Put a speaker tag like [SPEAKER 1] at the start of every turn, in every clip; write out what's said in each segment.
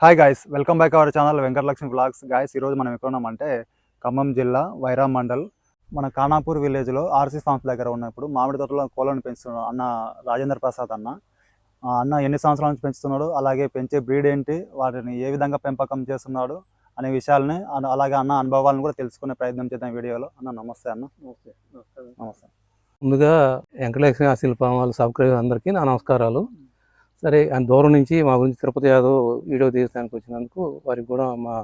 [SPEAKER 1] Hi guys welcome back our channel Venkatalakshmi blogs guys ఈరోజు మనం ఎక్కడ ఉన్నామంటే ఖమ్మం జిల్లా వైరా మండల్. మన ఖానాపూర్ విలేజ్లో ఆర్సీ ఫార్మ్స్ దగ్గర ఉన్నప్పుడు మామిడి తోటలో కోళ్ళను పెంచుతున్నాడు అన్న రాజేంద్ర ప్రసాద్ అన్న. ఆ అన్న ఎన్ని సంవత్సరాల నుంచి పెంచుతున్నాడు అలాగే పెంచే బ్రీడ్ ఏంటి వాటిని ఏ విధంగా పెంపకం చేస్తున్నాడు అనే విషయాలని అలాగే అన్న అనుభవాలను కూడా తెలుసుకునే ప్రయత్నం చేద్దాం వీడియోలో. అన్న నమస్తే అన్న. నమస్తే.
[SPEAKER 2] ముందుగా వెంకటలక్ష్మి శిల్పం వాళ్ళ సబ్స్క్రైబర్ అందరికీ నా నమస్కారాలు. సరే ఆయన దూరం నుంచి మా గురించి తిరుపతి యాదవ్ వీడియో తీయడానికి వచ్చినందుకు వారికి కూడా మా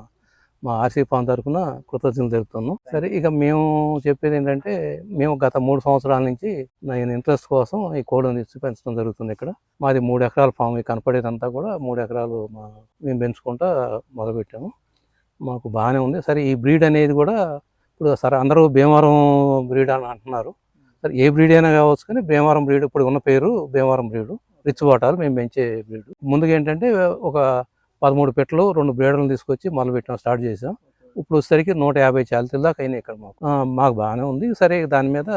[SPEAKER 2] మా ఆర్సీ ఫామ్ తరఫున కృతజ్ఞతలు తెలుపుతున్నాం. సరే ఇక మేము చెప్పేది ఏంటంటే మేము గత మూడు సంవత్సరాల నుంచి నేను ఇంట్రెస్ట్ కోసం ఈ కోడిని తెచ్చి పెంచడం జరుగుతుంది ఇక్కడ. మాది మూడు ఎకరాల ఫామ్ కనపడేదంతా కూడా మూడు ఎకరాలు మా మేము పెంచుకుంటా మొదలుపెట్టాము. మాకు బాగానే ఉంది. సరే ఈ బ్రీడ్ అనేది కూడా ఇప్పుడు సరే అందరూ భీమవరం బ్రీడ్ అని అంటున్నారు. సరే ఏ బ్రీడ్ అయినా కావచ్చు కానీ భీమవరం బ్రీడ్ ఇప్పుడు ఉన్న పేరు భీమవరం బ్రీడ్. రిచ్ వాటర్ మేము పెంచే బ్రీడ్. ముందుగా ఏంటంటే ఒక పదమూడు పెట్టలు రెండు బ్రీడర్లు తీసుకొచ్చి మొదలు పెట్టాం స్టార్ట్ చేసాం ఇప్పుడు వచ్చేసరికి నూట యాభై చాలతీల దాకా అయినాయి ఇక్కడ మాకు. మాకు బాగానే ఉంది. సరే దాని మీద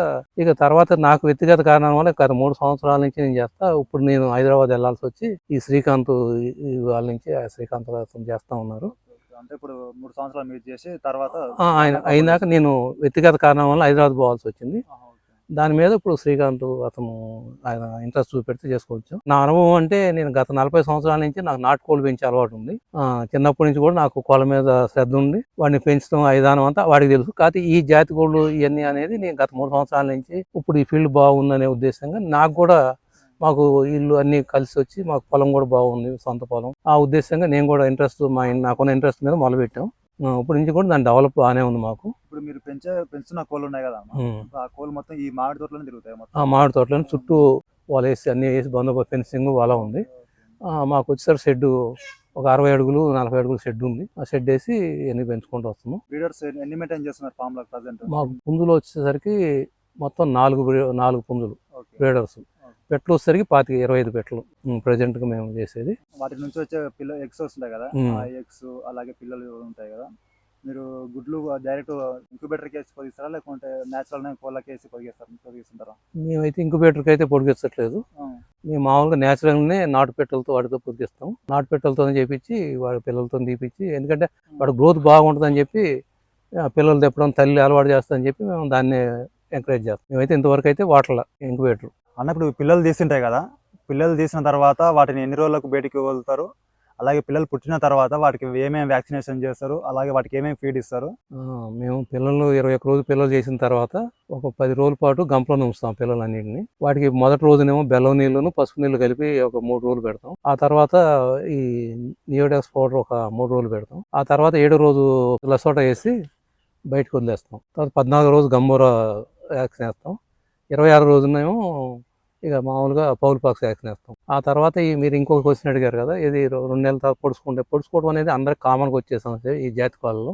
[SPEAKER 2] ఇక తర్వాత నాకు వ్యక్తిగత కారణం వల్ల గత మూడు సంవత్సరాల నుంచి నేను చేస్తా ఇప్పుడు నేను హైదరాబాద్ వెళ్ళాల్సి వచ్చి ఈ శ్రీకాంత్ వాళ్ళ నుంచి శ్రీకాంత్ చేస్తా ఉన్నారు.
[SPEAKER 1] అంటే ఇప్పుడు మూడు సంవత్సరాలు మీరు చేసి తర్వాత
[SPEAKER 2] ఆయన అయినాక నేను వ్యక్తిగత కారణం వల్ల హైదరాబాద్ పోవాల్సి వచ్చింది. దాని మీద ఇప్పుడు శ్రీకాంత్ అతను ఆయన ఇంట్రెస్ట్ చూపెడితే చేసుకోవచ్చు. నా అనుభవం అంటే నేను గత నలభై సంవత్సరాల నుంచి నాకు నాటుకోళ్ళు పెంచే అలవాటు ఉంది. చిన్నప్పటి నుంచి కూడా నాకు కోళ్ళ మీద శ్రద్ధ ఉంది. వాడిని పెంచడం విధానం అంతా వాడికి తెలుసు. కాకపోతే ఈ జాతి కోళ్ళు ఇవన్నీ అనేది నేను గత మూడు సంవత్సరాల నుంచి ఇప్పుడు ఈ ఫీల్డ్ బాగుందనే ఉద్దేశంగా నాకు కూడా మాకు ఇల్లు అన్నీ కలిసి వచ్చి మాకు పొలం కూడా బాగుంది సొంత పొలం. ఆ ఉద్దేశంగా నేను కూడా ఇంట్రెస్ట్ మా నాకున్న ఇంట్రెస్ట్ మీద మొదలుపెట్టాం. ఇప్పటి నుంచి కూడా దాని డెవలప్ బాగానే ఉంది మాకు.
[SPEAKER 1] ఇప్పుడు మీరు పెంచే పెంచుతున్న కోళ్ళు ఉన్నాయి కదా. ఆ కోళ్ళు మొత్తం ఈ మామిడి తోటలోనే తిరుగుతాయి మొత్తం?
[SPEAKER 2] ఆ మామిడి తోటలను చుట్టూ వాళ్ళు వేసి అన్ని వేసి బందోబస్తు ఫెన్సింగ్ వాళ్ళ ఉంది. ఆ, మాకు వచ్చేసరికి షెడ్ ఒక అరవై అడుగులు నలభై అడుగులు షెడ్ ఉంది. ఆ షెడ్ వేసి ఎన్ని పెంచుకుంటూ వస్తున్నాం.
[SPEAKER 1] బ్రీడర్స్ ఎన్ని మెయింటైన్ చేస్తున్నారు ఫామ్లో ప్రజెంట్
[SPEAKER 2] మాకు పుంజులు వచ్చేసరికి మొత్తం నాలుగు నాలుగు పుంజులు బ్రీడర్స్. పెట్లు వచ్చేసరికి పాతిక ఇరవై ఐదు పెట్లు ప్రజెంట్గా మేము చేసేది.
[SPEAKER 1] వాటి నుంచి వచ్చే పిల్ల ఎగ్స్ వస్తుంటాయి కదా. ఆ ఎగ్స్ అలాగే పిల్లలు ఉంటాయి కదా? మీరు గుడ్లు డైరెక్ట్ ఇంక్యుబేటర్ కేసి పొదిగిస్తారా? లేకుంటే నేచురల్ కోళ్ళకి వేసి పొదిగిస్తారు పొదిగిస్తుంటారా?
[SPEAKER 2] మేమైతే ఇంకుబేటర్కి అయితే పొడిగించట్లేదు మేము మామూలుగా న్యాచురల్గానే నాటు పెట్టెలతో వాటితో పొదిగిస్తాం. నాటు పెట్టెలతో చేపించి వాడి పిల్లలతో తీపిచ్చి ఎందుకంటే వాడి గ్రోత్ బాగుంటుందని చెప్పి పిల్లలు తెప్పడం తల్లి అలవాటు చేస్తుందని చెప్పి మేము దాన్ని ఎంకరేజ్ చేస్తాం. మేమైతే ఇంతవరకు అయితే వాటర్ల ఇంకుబేటర్
[SPEAKER 1] అన్న ఇప్పుడు పిల్లలు తీసింటాయి కదా. పిల్లలు తీసిన తర్వాత వాటిని ఎన్ని రోజులకు బయటికి వదులుతారు? అలాగే పిల్లలు పుట్టిన తర్వాత వాటికి ఏమేమి వ్యాక్సినేషన్ చేస్తారు? అలాగే వాటికి ఏమేమి ఫీడ్ ఇస్తారు?
[SPEAKER 2] మేము పిల్లలు ఇరవై ఒక్క రోజు పిల్లలు చేసిన తర్వాత ఒక పది రోజుల పాటు గంపలో ఉంచుతాం పిల్లలన్నింటిని. వాటికి మొదటి రోజునేమో బెల్లం నీళ్ళను పసుపు నీళ్ళు కలిపి ఒక మూడు రోజులు పెడతాం. ఆ తర్వాత ఈ నియోడాక్స్ పౌడర్ ఒక మూడు రోజులు పెడతాం. ఆ తర్వాత ఏడో రోజు లసోట వేసి బయటకు వదిలేస్తాం. తర్వాత పద్నాలుగు రోజు గంబూరా వ్యాక్సిన్ వేస్తాం ఇరవై ఆరు రోజునేమో ఇక మామూలుగా పౌల్ పాక్స్ వ్యాక్సిన్ వేస్తాం ఆ తర్వాత ఈ మీరు ఇంకొక క్వశ్చన్ అడిగారు కదా ఇది రెండు నెలల తర్వాత పొడుచుకుంటే పొడుచుకోవడం అనేది అందరికి కామన్గా వచ్చే సమస్య ఈ జాతి పాలలో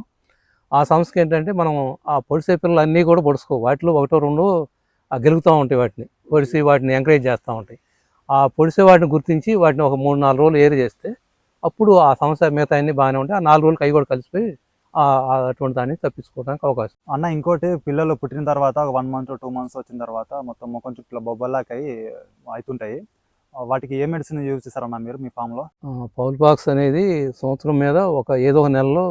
[SPEAKER 2] ఆ సమస్య ఏంటంటే మనం ఆ పొడిసే పిల్లలు అన్నీ కూడా పొడుచుకో వాటిలో ఒకటో రెండు గెలుగుతూ ఉంటాయి వాటిని. పొడిసి వాటిని ఎంకరేజ్ చేస్తూ ఉంటాయి. ఆ పొడిసే వాటిని గుర్తించి వాటిని ఒక మూడు నాలుగు రోజులు ఏరి చేస్తే అప్పుడు ఆ సమస్య మిగతా అన్నీ బాగానే ఉంటాయి. ఆ నాలుగు రోజులకి అవి కూడా కలిసిపోయి అటువంటి దాన్ని తప్పించుకోవడానికి అవకాశం.
[SPEAKER 1] అన్న ఇంకోటి పిల్లలు పుట్టిన తర్వాత ఒక వన్ మంత్ టూ మంత్స్ వచ్చిన తర్వాత మొత్తం ముఖం చుట్టూ బొబ్బల్లాకి అవుతుంటాయి వాటికి ఏ మెడిసిన్ యూజ్ చేస్తారన్న మీరు మీ ఫామ్లో
[SPEAKER 2] పౌల్ పాక్స్ అనేది సంవత్సరం మీద ఒక ఏదో ఒక నెలలో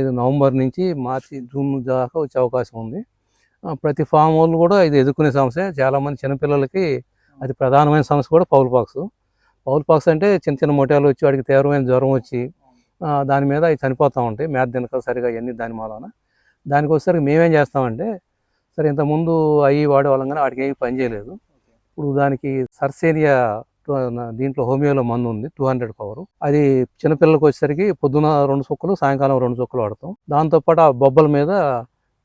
[SPEAKER 2] ఇది నవంబర్ నుంచి మార్చి జూన్ దాకా వచ్చే అవకాశం ఉంది. ప్రతి ఫామ్ వాళ్ళు కూడా ఇది ఎదుర్కొనే సమస్య. చాలామంది చిన్నపిల్లలకి అది ప్రధానమైన సమస్య కూడా పౌల్ పాక్స్ పౌల్ పాక్స్ అంటే చిన్న చిన్న మొటాలు వచ్చి వాడికి తీవ్రమైన జ్వరం వచ్చి దాని మీద అవి చనిపోతూ ఉంటాయి. మేత తినక సరిగా ఇవన్నీ దాని మూలన. దానికి వచ్చేసరికి మేమేం చేస్తామంటే సరే ఇంతకుముందు అవి వాడేవాళ్ళం కానీ వాటికి ఏమి పని చేయలేదు. ఇప్పుడు దానికి సర్సేనియా టు- దీంట్లో హోమియోలో మందు ఉంది టూ హండ్రెడ్ పవర్. అది చిన్నపిల్లలకు వచ్చేసరికి పొద్దున రెండు చుక్కలు సాయంకాలం రెండు చుక్కలు వాడతాం. దాంతోపాటు ఆ బొబ్బల మీద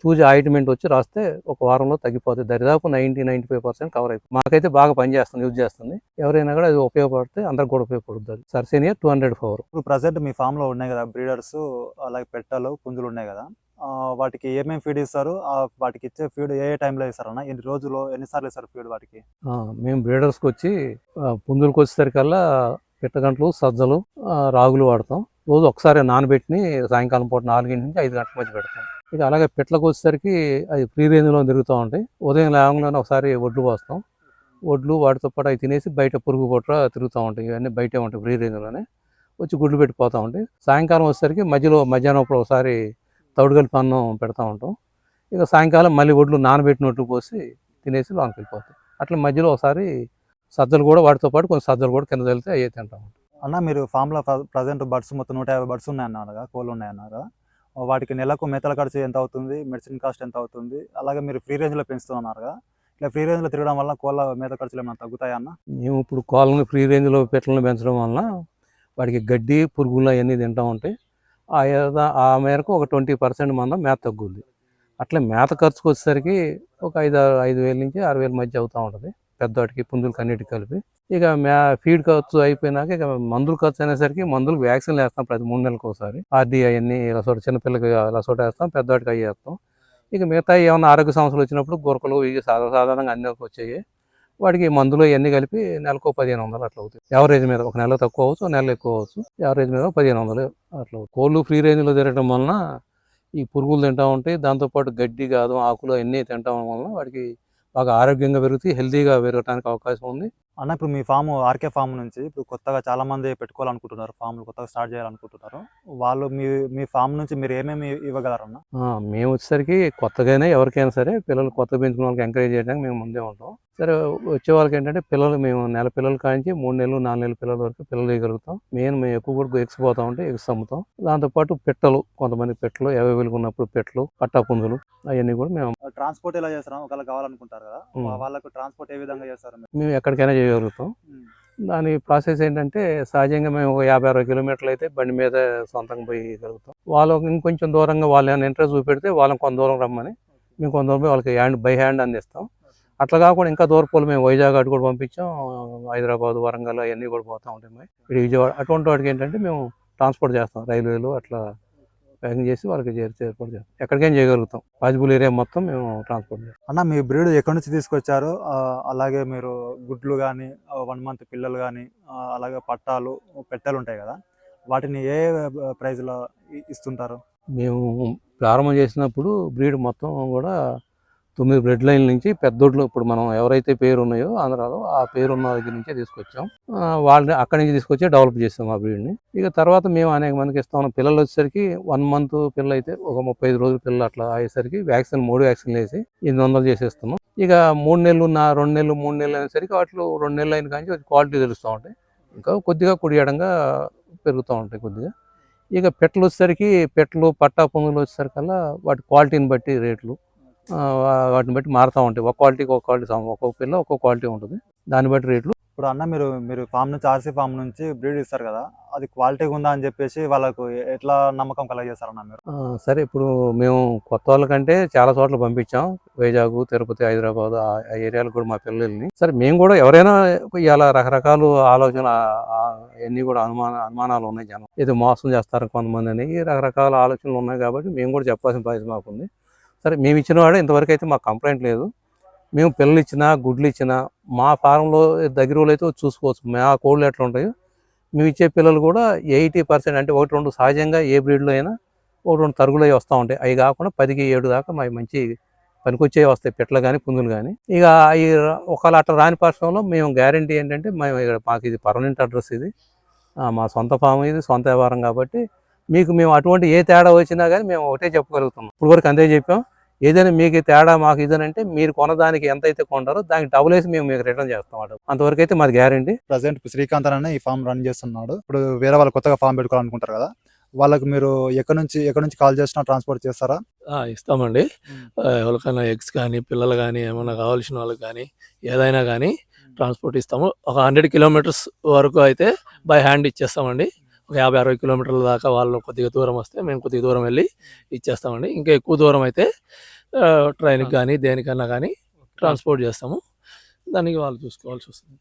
[SPEAKER 2] చూసి ఆయింట్మెంట్ వచ్చి రాస్తే ఒక వారంలో తగ్గిపోతుంది దరిదాపు ninety ninety five percent cover అయిపోతుంది. మాకైతే బాగా పనిచేస్తుంది యూజ్ చేస్తుంది. ఎవరైనా కూడా అది ఉపయోగపడితే అందరికి కూడా ఉపయోగపడుతుంది అది. సర్సేనియా టూ హండ్రెడ్ పవర్.
[SPEAKER 1] ఇప్పుడు ప్రజెంట్ మీ ఫామ్లో ఉన్నాయి కదా బ్రీడర్స్ అలాగే పెట్టలు పుంజులు ఉన్నాయి కదా వాటికి ఏమేమి ఫీడ్ ఇస్తారు? వాటికి ఇచ్చే ఫీడ్ ఏ ఏ టైంలో ఇస్తారన్న ఎన్ని రోజులు ఎన్నిసార్లు ఇస్తారు ఫీడ్ వాటికి?
[SPEAKER 2] మేము బ్రీడర్స్కి వచ్చి పుంజులకు వచ్చేసరికల్లా పిట్టగంటలు సజ్జలు రాగులు వాడతాం. రోజు ఒకసారి నానబెట్టి సాయంకాలం పూట నాలుగింటి నుంచి ఐదు గంటల మధ్య పెడతాం. ఇక అలాగే పెట్లకు వచ్చేసరికి అది ఫ్రీ రేంజ్లో తిరుగుతూ ఉంటాయి. ఉదయం లేవగానే ఒకసారి ఒడ్లు పోస్తాం. ఒడ్లు వాటితో పాటు అవి తినేసి బయట పురుగు పొట్ర తిరుగుతూ ఉంటాయి. ఇవన్నీ బయటే ఉంటాయి ఫ్రీ రేంజ్లోనే వచ్చి గుడ్లు పెట్టిపోతూ ఉంటాయి. సాయంకాలం వచ్చేసరికి మధ్యలో మధ్యాహ్నం అప్పుడు ఒకసారి తౌడు కలిపి అన్నం పెడతా ఉంటాం. ఇక సాయంకాలం మళ్ళీ ఒడ్లు నానబెట్టినట్లు పోసి తినేసి లోనికి వెళ్ళిపోతాయి అట్లా మధ్యలో ఒకసారి సజ్జలు కూడా వాటితో పాటు కొన్ని సజ్జలు కూడా కింద వెళ్తే అయ్యే తింటాం
[SPEAKER 1] అన్న మీరు ఫామ్లో ప్రజెంట్ బర్డ్స్ మొత్తం నూట యాభై బర్డ్స్ ఉన్నాయన్నారు కదా కోళ్ళు ఉన్నాయన్నారు కదా వాటికి నెలకు మేతల ఖర్చు ఎంత అవుతుంది? మెడిసిన్ కాస్ట్ ఎంత అవుతుంది? అలాగే మీరు ఫ్రీ రేంజ్లో పెంచుతున్నారు కదా. ఇట్లా ఫ్రీ రేంజ్లో తిరగడం వల్ల కోళ్ళ మేత ఖర్చులు ఏమైనా తగ్గుతాయా అన్న?
[SPEAKER 2] మేము ఇప్పుడు కోళ్ళని ఫ్రీ రేంజ్లో పెట్టలను పెంచడం వలన వాటికి గడ్డి పురుగులు అవన్నీ తింటూ ఉంటాయి ఆ ఆ మేరకు ఒక ట్వంటీ పర్సెంట్ మందం మేత తగ్గుద్ది. అట్లే మేత ఖర్చుకు వచ్చేసరికి ఒక ఐదు ఆరు- ఐదు వేల నుంచి ఆరు వేల మధ్య అవుతూ ఉంటుంది. పెద్దవాటికి పుంజులకి అన్నిటికి కలిపి. ఇక మ్యా ఫీడ్ ఖర్చు అయిపోయినాక ఇక మందులు ఖర్చు అనేసరికి మందులకు వ్యాక్సిన్లు వేస్తాం ప్రతి మూడు నెలలకు ఒకసారి. ఆర్డీ అవన్నీ లసోట చిన్నపిల్లకి లసోట వేస్తాం పెద్దవాటికి అవి వేస్తాం. ఇక మిగతా ఏమైనా ఆరోగ్య సమస్యలు వచ్చినప్పుడు గురకలు ఇవి సాధారణంగా అన్ని వచ్చాయి. వాటికి మందులు ఇవన్నీ కలిపి నెలకు పదిహేను వందలు అట్లా అవుతాయి. యావరేజ్ మీద ఒక నెల తక్కువ అవచ్చు ఒక నెల ఎక్కువ అవచ్చు యావరేజ్ మీద పదిహేను వందలు అట్లా అవుతుంది కోళ్ళు ఫ్రీ రేంజ్లో తిరగడం వలన ఈ పురుగులు తింటా ఉంటాయి. దాంతోపాటు గడ్డి కాదు ఆకులు అన్నీ తింటాం వలన వాటికి బాగా ఆరోగ్యంగా పెరుగుతాయి హెల్తీగా పెరగడానికి అవకాశం ఉంది.
[SPEAKER 1] అన్న ఇప్పుడు మీ ఫామ్ ఆర్కే ఫామ్ నుంచి ఇప్పుడు కొత్తగా చాలా మంది పెట్టుకోవాలనుకుంటున్నారు ఫామ్లు కొత్తగా స్టార్ట్ చేయాలనుకుంటున్నారు. వాళ్ళు మీ మీ ఫామ్ నుంచి మీరు ఏమేమి ఇవ్వగలరన్న?
[SPEAKER 2] మేము వచ్చేసరికి కొత్తగానే ఎవరికైనా సరే పిల్లలు కొత్త పెంచుకున్న వాళ్ళకి ఎంకరేజ్ చేయడానికి మేము ముందే ఉంటాం. సరే వచ్చే వాళ్ళకి ఏంటంటే పిల్లలు మేము నెల పిల్లల కాంచి మూడు నెలలు నాలుగు నెలల పిల్లల వరకు పిల్లలు వేయగలుగుతాం మెయిన్ మేము ఎక్కువ కూడా ఎగ్స్ పోతా ఉంటే ఎగ్స్ అమ్ముతాం. దాంతోపాటు పెట్టలు కొంతమంది పెట్టలు అవైలబుల్గా ఉన్నప్పుడు పెట్టలు పట్టా పుంజులు అవన్నీ కూడా మేము
[SPEAKER 1] ట్రాన్స్పోర్ట్ ఎలా చేస్తారా ఒకవేళ కావాలనుకుంటారు కదా. వాళ్ళకు ట్రాన్స్పోర్ట్ ఏ విధంగా చేస్తారు?
[SPEAKER 2] మేము ఎక్కడికైనా చేయగలుగుతాం. దాని ప్రాసెస్ ఏంటంటే సహజంగా మేము ఒక యాభై అరవై కిలోమీటర్లు అయితే బండి మీద సొంతంగా పోయగలుగుతాం వాళ్ళు ఇంకొంచెం దూరంగా వాళ్ళు ఏమైనా ఇంట్రెస్ట్ చూపెడితే వాళ్ళని కొంత దూరం రమ్మని మేము కొంత దూరం పోయి వాళ్ళకి హ్యాండ్ బై హ్యాండ్ అందిస్తాం. అట్లా కాకుండా ఇంకా దూరపోలు మేము వైజాగ్ అటు కూడా పంపించాం. హైదరాబాద్ వరంగల్ అవన్నీ కూడా పోతూ ఉంటాయి మరి. ఇక్కడ విజయవాడ అటువంటి వాటికి ఏంటంటే మేము ట్రాన్స్పోర్ట్ చేస్తాం. రైల్వేలు అట్లా ప్యాకింగ్ చేసి వాళ్ళకి చేర్చి ఏర్పాటు చేస్తాం. ఎక్కడికైనా చేయగలుగుతాం. పాజిబుల్ ఏరియా మొత్తం మేము ట్రాన్స్పోర్ట్ చేస్తాం.
[SPEAKER 1] అన్న మీ బ్రీడ్ ఎక్కడి నుంచి తీసుకొచ్చారు? అలాగే మీరు గుడ్లు కానీ వన్ మంత్ పిల్లలు కానీ అలాగే పట్టాలు పెట్టెలు ఉంటాయి కదా? వాటిని ఏ ప్రైజ్లో ఇస్తుంటారు?
[SPEAKER 2] మేము ప్రారంభం చేసినప్పుడు బ్రీడ్ మొత్తం కూడా తొమ్మిది బ్రెడ్ లైన్ నుంచి పెద్దోడ్లు ఇప్పుడు మనం ఎవరైతే పేరు ఉన్నాయో ఆంధ్రాలో ఆ పేరు ఉన్న దగ్గర నుంచే తీసుకొచ్చాం. వాళ్ళని అక్కడి నుంచి తీసుకొచ్చి డెవలప్ చేస్తాం ఆ బ్రీడ్ని. ఇక తర్వాత మేము అనేక మందికి ఇస్తాం ఉన్నాం. పిల్లలు వచ్చేసరికి వన్ మంత్ పిల్లలు అయితే ఒక ముప్పై ఐదు రోజులు పిల్లలు అట్లా అయ్యేసరికి వ్యాక్సిన్ మూడు వ్యాక్సిన్లు వేసి ఎనిమిది వందలు చేసేస్తున్నాం. ఇక మూడు నెలలు నా రెండు నెలలు మూడు నెలలు అయినసరికి వాటిలో రెండు నెలలు అయిన కానీ క్వాలిటీ తెలుస్తూ ఉంటాయి. ఇంకా కొద్దిగా కుడియడంగా పెరుగుతూ ఉంటాయి కొద్దిగా. ఇక పెట్టలు వచ్చేసరికి పెట్టలు పట్టా పొంగులు వచ్చేసరికల్లా వాటి క్వాలిటీని బట్టి రేట్లు. వాటిని బట్టి మారుతూ ఉంటాయి. ఒక క్వాలిటీకి ఒక క్వాలిటీ ఒక్కొక్క పిల్ల ఒక్కొక్క క్వాలిటీ ఉంటుంది. దాన్ని బట్టి రేట్లు.
[SPEAKER 1] ఇప్పుడు అన్న మీరు మీరు ఫామ్ నుంచి ఆర్సీ ఫామ్ నుంచి బ్రీడ్ ఇస్తారు కదా అది క్వాలిటీగా ఉందా అని చెప్పేసి వాళ్ళకు ఎట్లా నమ్మకం కలగజేస్తారన్న మీరు?
[SPEAKER 2] సరే ఇప్పుడు మేము కొత్త వాళ్ళకంటే చాలా చోట్ల పంపించాం. వైజాగ్ తిరుపతి హైదరాబాద్ ఆ ఏరియాలకు కూడా మా పిల్లల్ని. సరే మేము కూడా ఎవరైనా ఇలా రకరకాల ఆలోచన అన్నీ కూడా అనుమాన అనుమానాలు ఉన్నాయి జనం. ఇది మోసం చేస్తారు కొంతమంది అని రకరకాల ఆలోచనలు ఉన్నాయి కాబట్టి మేము కూడా చెప్పాల్సిన బాధ్యత మాకుంది. సరే మేము ఇచ్చిన వాడు ఇంతవరకు అయితే మాకు కంప్లైంట్ లేదు. మేము పిల్లలు ఇచ్చినా గుడ్లు ఇచ్చినా మా ఫారంలో దగ్గర వాళ్ళు అయితే చూసుకోవచ్చు. మా కోళ్ళు ఎట్లా ఉంటాయో. మేము ఇచ్చే పిల్లలు కూడా ఎయిటీ పర్సెంట్ అంటే ఒకటి రెండు సహజంగా ఏ బ్రీడ్లో అయినా ఒకటి రెండు తరుగులు అవి వస్తూ ఉంటాయి. అవి కాకుండా పదికి ఏడు దాకా మా మంచి పనికొచ్చేవి వస్తాయి. పెట్టలు కానీ పుంజులు కానీ ఇక ఈ ఒకవేళ అట్లా రాని పరిశ్రమలో మేము గ్యారంటీ ఏంటంటే మేము ఇక్కడ మాకు ఇది పర్మనెంట్ అడ్రస్ ఇది. మా సొంత ఫామ్ ఇది సొంత వ్యాపారం కాబట్టి మీకు మేము అటువంటి ఏ తేడా వచ్చినా కానీ మేము ఒకటే చెప్పగలుగుతున్నాం ఇప్పుడు వరకు అంతే చెప్పాం. ఏదైనా మీకు తేడా మాకు ఇదనంటే మీరు కొనదానికి ఎంత అయితే కొంటారో దానికి డబుల్ వేసి మేము మీకు రిటర్న్ చేస్తాం అన్నమాట. అంతవరకు అయితే మాది గ్యారంటీ
[SPEAKER 1] ప్రజెంట్ శ్రీకాంత్ అనే ఈ ఫామ్ రన్ చేస్తున్నాడు. ఇప్పుడు వేరే వాళ్ళు కొత్తగా ఫామ్ పెట్టుకోవాలనుకుంటారు కదా వాళ్ళకి మీరు ఎక్కడి నుంచి ఎక్కడి నుంచి కాల్ చేసినా ట్రాన్స్పోర్ట్ చేస్తారా?
[SPEAKER 3] ఆ, ఇస్తామండి. ఎవరికైనా ఎగ్స్ కానీ పిల్లలు కానీ ఏమైనా కావాల్సిన వాళ్ళకి కానీ ఏదైనా కానీ ట్రాన్స్పోర్ట్ ఇస్తాము. ఒక హండ్రెడ్ కిలోమీటర్స్ వరకు అయితే బై హ్యాండ్ ఇచ్చేస్తామండి. ఒక యాభై అరవై కిలోమీటర్ల దాకా వాళ్ళు కొద్దిగా దూరం వస్తే మేము కొద్దిగా దూరం వెళ్ళి ఇచ్చేస్తామండి. ఇంకా ఎక్కువ దూరం అయితే ట్రైన్కి కానీ దేనికన్నా కానీ ట్రాన్స్పోర్ట్ చేస్తాము. దానికి వాళ్ళు చూసుకోవాల్సి వస్తుంది.